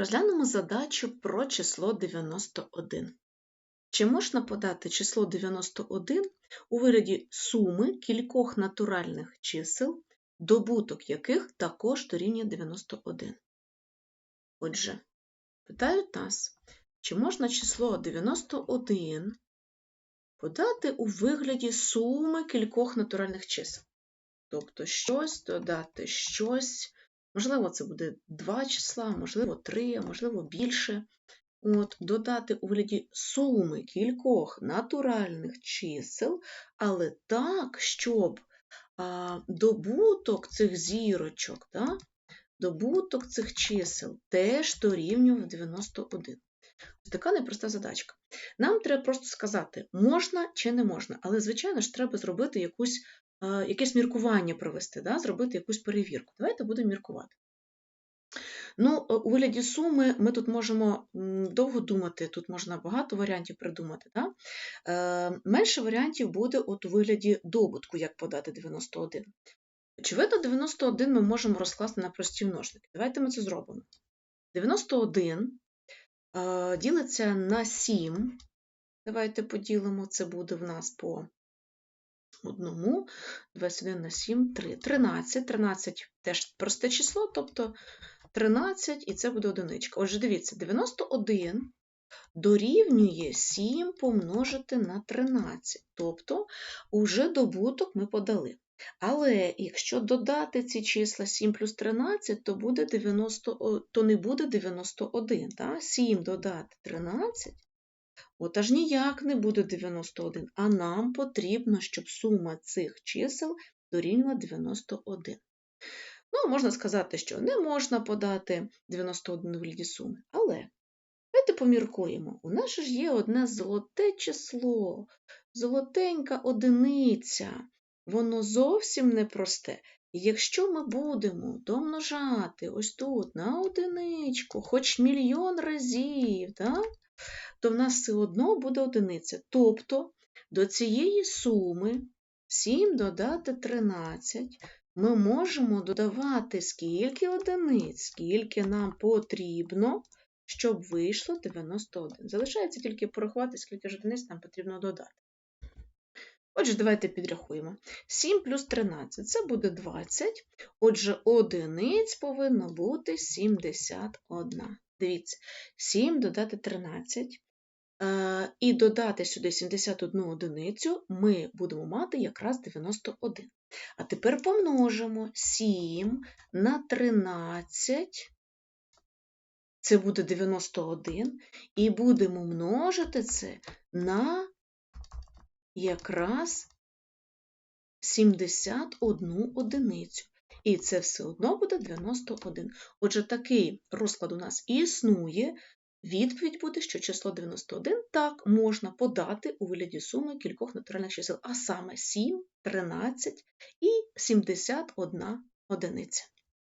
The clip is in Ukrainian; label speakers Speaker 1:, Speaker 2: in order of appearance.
Speaker 1: Розглянемо задачу про число 91. Чи можна подати число 91 у вигляді суми кількох натуральних чисел, добуток яких також дорівнює 91? Отже, питають нас, чи можна число 91 подати у вигляді суми кількох натуральних чисел? Тобто щось додати щось, можливо, це буде два числа, можливо, три, можливо, більше. От, Додати у вигляді суми кількох натуральних чисел, але так, щоб а, добуток цих зірочок, да, добуток цих чисел теж дорівнював 91. Ось така непроста задачка. Нам треба просто сказати, можна чи не можна, але, звичайно ж, треба зробити якусь якесь міркування провести, да, зробити якусь перевірку. Давайте будемо міркувати. Ну, У вигляді суми ми тут можемо довго думати, тут можна багато варіантів придумати. Да? Е, Менше варіантів буде от у вигляді добутку, як подати 91. Очевидно, 91 ми можемо розкласти на прості множники. Давайте ми це зробимо. 91 е, ділиться на 7. Давайте поділимо, це буде в нас по одному, 21 на 7, 3. 13. 13 теж просте число, тобто 13, і це буде одиничка. Отже, дивіться, 91 дорівнює 7 помножити на 13. Тобто, уже добуток ми подали. Але якщо додати ці числа 7 плюс 13, то буде 90, то не буде 91. Так? 7 додати 13 От аж ніяк не буде 91, а нам потрібно, щоб сума цих чисел дорівнювала 91. Ну, можна сказати, що не можна подати 91 у вигляді суми, але давайте поміркуємо. У нас ж є одне золоте число, золотенька одиниця. Воно зовсім непросте. І якщо ми будемо домножати ось тут на одиничку, хоч мільйон разів, так? То в нас все одно буде одиниця. Тобто до цієї суми 7 додати 13 ми можемо додавати скільки одиниць, скільки нам потрібно, щоб вийшло 91. Залишається тільки порахувати, скільки ж одиниць нам потрібно додати. Отже, давайте підрахуємо. 7 плюс 13 це буде 20. Отже, одиниць повинно бути 71. Дивіться, 7 додати 13. Е, і додати сюди 71 одиницю ми будемо мати якраз 91. А тепер помножимо 7 на 13, це буде 91, і будемо множити це на якраз 71 одиницю. І це все одно буде 91. Отже, такий розклад у нас існує. Відповідь буде, що число 91 так можна подати у вигляді суми кількох натуральних чисел, а саме 7, 13 і 71 одиниця.